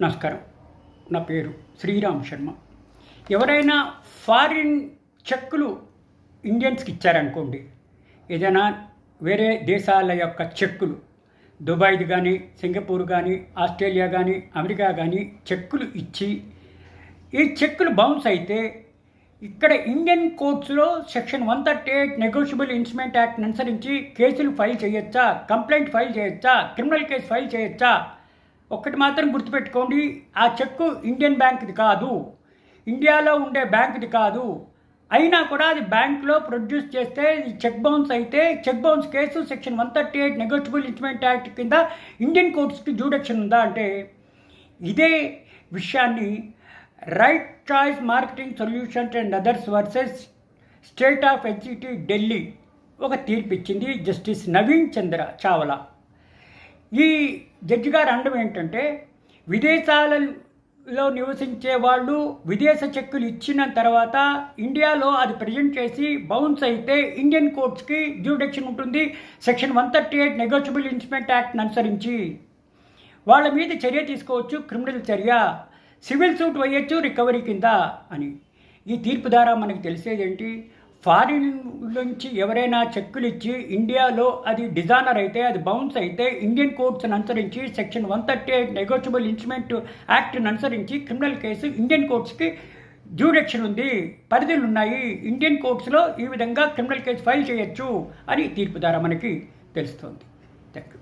నమస్కారం. నా పేరు శ్రీరామ్ శర్మ. ఎవరైనా ఫారిన్ చెక్కులు ఇండియన్స్కి ఇచ్చారనుకోండి ఏదైనా వేరే దేశాల యొక్క చెక్కులు దుబాయ్ది కానీ సింగపూర్ కానీ ఆస్ట్రేలియా కానీ అమెరికా కానీ చెక్కులు ఇచ్చి ఈ చెక్కులు బౌన్స్ అయితే ఇక్కడ Indian కోర్ట్స్లో section one thirty eight negotiable instrument act అనుసరించి కేసులు ఫైల్ చేయొచ్చా? కంప్లైంట్ ఫైల్ చేయొచ్చా? క్రిమినల్ కేసు ఫైల్ చేయొచ్చా? ఒక్కటి మాత్రం గుర్తుపెట్టుకోండి ఆ చెక్కు ఇండియన్ బ్యాంక్ది కాదు. ఇండియాలో ఉండే బ్యాంక్ది కాదు. అయినా కూడా అది బ్యాంక్లో ప్రొడ్యూస్ చేస్తే ఈ చెక్ బౌన్స్ అయితే check bounce case section one thirty eight negotiable instrument act కింద ఇండియన్ కోర్ట్స్కి జూడక్షన్ ఉందా అంటే ఇదే విషయాన్ని right choice marketing solutions and others versus state of NCT Delhi ఒక తీర్పు ఇచ్చింది జస్టిస్ నవీన్ చంద్ర చావలా. ఈ జడ్జి గారు అనడం ఏంటంటే విదేశాలలో నివసించే వాళ్ళు విదేశ చెక్కులు ఇచ్చిన తర్వాత ఇండియాలో అది ప్రజెంట్ చేసి బౌన్స్ అయితే ఇండియన్ కోర్ట్స్కి డ్యూడెక్షన్ ఉంటుంది. Section one thirty eight negotiable instrument యాక్ట్ని అనుసరించి వాళ్ళ మీద చర్య తీసుకోవచ్చు క్రిమినల్ చర్య. సివిల్ సూట్ వేయచ్చు రికవరీ కింద అని. ఈ తీర్పు ద్వారా మనకు తెలిసేది ఏంటి? ఫారిన్ నుంచి ఎవరైనా చెక్కులు ఇచ్చి ఇండియాలో అది డిజానర్ అయితే అది బౌన్స్ అయితే ఇండియన్ కోర్ట్స్ని అనుసరించి section one thirty eight negotiable instrument యాక్ట్ని అనుసరించి క్రిమినల్ కేసు ఇండియన్ కోర్ట్స్కి జ్యూడక్షన్ ఉంది పరిధులు ఉన్నాయి. ఇండియన్ కోర్ట్స్లో ఈ విధంగా క్రిమినల్ కేసు ఫైల్ చేయొచ్చు అని తీర్పు ద్వారా మనకి తెలుస్తుంది. Thank you